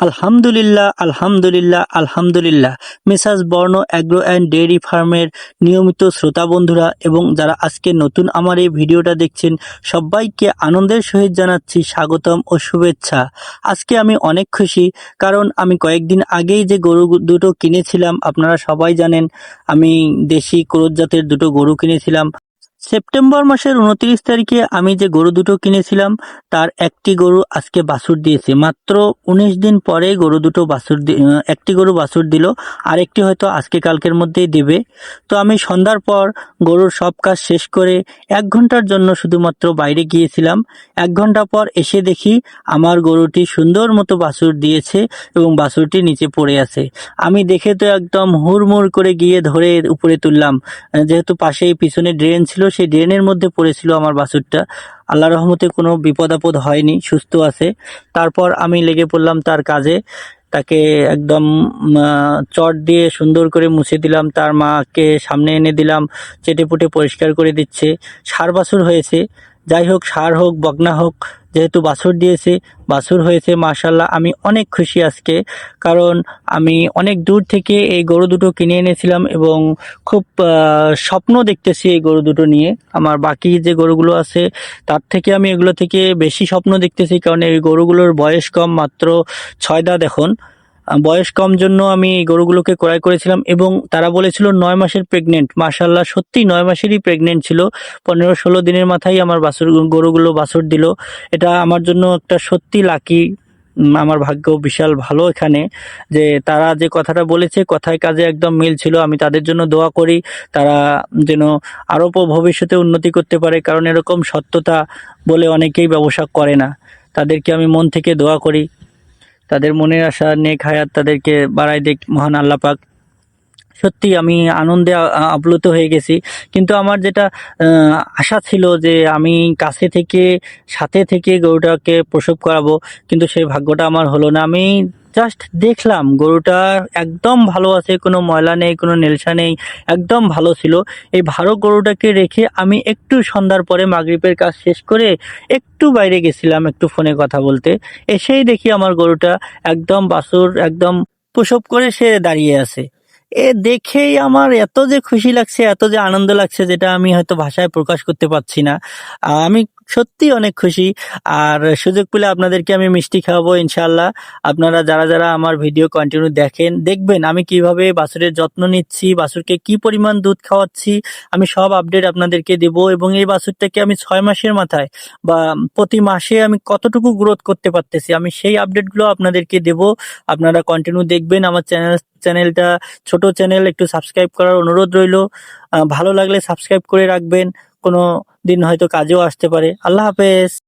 আলহামদুলিল্লাহ আলহামদুলিল্লাহ আলহামদুলিল্লাহ। মেসাজ বর্ণ অ্যাগ্রো অ্যান্ড ডেয়ারি ফার্মের নিয়মিত শ্রোতা বন্ধুরা এবং যারা আজকে নতুন আমার এই ভিডিওটা দেখছেন, সবাইকে আনন্দের সহিত জানাচ্ছি স্বাগতম ও শুভেচ্ছা। আজকে আমি অনেক খুশি কারণ আমি কয়েকদিন আগেই যে গরু দুটো কিনেছিলাম, আপনারা সবাই জানেন, আমি দেশি ক্রোধ জাতের দুটো গরু কিনেছিলাম। সেপ্টেম্বর মাসের উনত্রিশ তারিখে আমি যে গরু দুটো কিনেছিলাম, তার একটি গরু আজকে বাছুর দিয়েছে। মাত্র উনিশ দিন পরে গরু দুটো বাছুর একটি গরু বাছুর দিল আর একটি হয়তো আজকে কালকের মধ্যেই দেবে। তো আমি সন্ধ্যার পর গরুর সব কাজ শেষ করে এক ঘণ্টার জন্য শুধুমাত্র বাইরে গিয়েছিলাম। এক ঘণ্টা পর এসে দেখি আমার গরুটি সুন্দর মতো বাছুর দিয়েছে এবং বাছুরটি নিচে পড়ে আছে। আমি দেখে তো একদম হুড়মুড় করে গিয়ে ধরে উপরে তুললাম। যেহেতু পাশেই পিছনে ড্রেন ছিল সেই ড্রেনের মধ্যে পড়েছিল আমার বাছুরটা। আল্লাহ রহমতে কোনো বিপদ আপদ হয়নি, সুস্থ আছে। তারপর আমি লেগে পড়লাম তার কাজে। তাকে একদম চট দিয়ে সুন্দর করে মুছে দিলাম। তার মাকে সামনে এনে দিলাম। চেটেপুটে পরিষ্কার করে দিচ্ছে। সার বাছুর হয়েছে। যাই হোক, সার হোক বগনা হোক, যেহেতু বাছুর দিয়েছে, বাছুর হয়েছে মাশাল্লাহ আমি অনেক খুশি আজকে। কারণ আমি অনেক দূর থেকে এই গরু দুটো কিনে এনেছিলাম এবং খুব স্বপ্ন দেখতেছি এই গরু দুটো নিয়ে। আমার বাকি যে গরুগুলো আছে, তার থেকে আমি এগুলো থেকে বেশি স্বপ্ন দেখতেছি, কারণ এই গরুগুলোর বয়স কম, মাত্র ছয় দাঁত এখন। বয়স কম জন্য আমি এই গরুগুলোকে ক্রয় করেছিলাম এবং তারা বলেছিল নয় মাসের প্রেগনেন্ট মাশাল্লাহ সত্যি নয় মাসেরই প্রেগনেন্ট ছিল। পনেরো, ষোলো দিনের মাথায় আমার বাছুর, গরুগুলো বাছুর দিল। এটা আমার জন্য একটা সত্যি লাকি আমার ভাগ্য বিশাল ভালো এখানে। যে তারা যে কথাটা বলেছে, কথায় কাজে একদম মিল ছিল। আমি তাদের জন্য দোয়া করি। তারা যেন আরও ভবিষ্যতে উন্নতি করতে পারে। কারণ এরকম সত্যতা বলে অনেকেই ব্যবসা করে না। তাদেরকে আমি মন থেকে দোয়া করি। তাদের মনের আশা, নেক হায়াত তাদেরকে বাড়াই দেখ মহান আল্লাহ পাক। সত্যি আমি আনন্দে আপ্লুত হয়ে গেছি। কিন্তু আমার যেটা আশা ছিল যে আমি কাছে থেকে, সাথে থেকে গরুটাকে প্রসব করাবো, কিন্তু সেই ভাগ্যটা আমার হলো না। আমি জাস্ট দেখলাম, গরুটা একদম ভালো আছে, কোনো ময়লা নেই, কোনো নেলসা নেই, একদম ভালো ছিল। এই ভালো গরুটাকে রেখে আমি একটু সন্ধ্যার পরে মাগরিবের কাজ শেষ করে একটু বাইরে গেছিলাম, একটু ফোনে কথা বলতে। এসেই দেখি আমার গরুটা একদম বাসুর একদম প্রসব করে সে দাঁড়িয়ে আছে। এ দেখেই আমার এত যে খুশি লাগছে, এত যে আনন্দ লাগছে, যেটা আমি হয়তো ভাষায় প্রকাশ করতে পারছি না। আমি সত্যি অনেক খুশি। আর সুযোগ পেলে আপনাদেরকে আমি মিষ্টি খাওয়াবো ইনশাল্লাহ আপনারা যারা যারা আমার ভিডিও কন্টিনিউ দেখেন, দেখবেন আমি কীভাবে বাছুরের যত্ন নিচ্ছি, বাছুরকে কি পরিমাণ দুধ খাওয়াচ্ছি, আমি সব আপডেট আপনাদেরকে দেব এবং এই বাছুরটাকে আমি ছয় মাসের মাথায় বা প্রতি মাসে আমি কতটুকু গ্রোথ করতে পারতেছি, আমি সেই আপডেটগুলো আপনাদেরকে দেব। আপনারা কন্টিনিউ দেখবেন আমার চ্যানেল চ্যানেলটা ছোট চ্যানেল একটু সাবস্ক্রাইব করার অনুরোধ রইল। ভালো লাগলে সাবস্ক্রাইব করে রাখবেন। কোনো দিন হয়তো কাজেও আসতে পারে। আল্লাহ হাফেজ।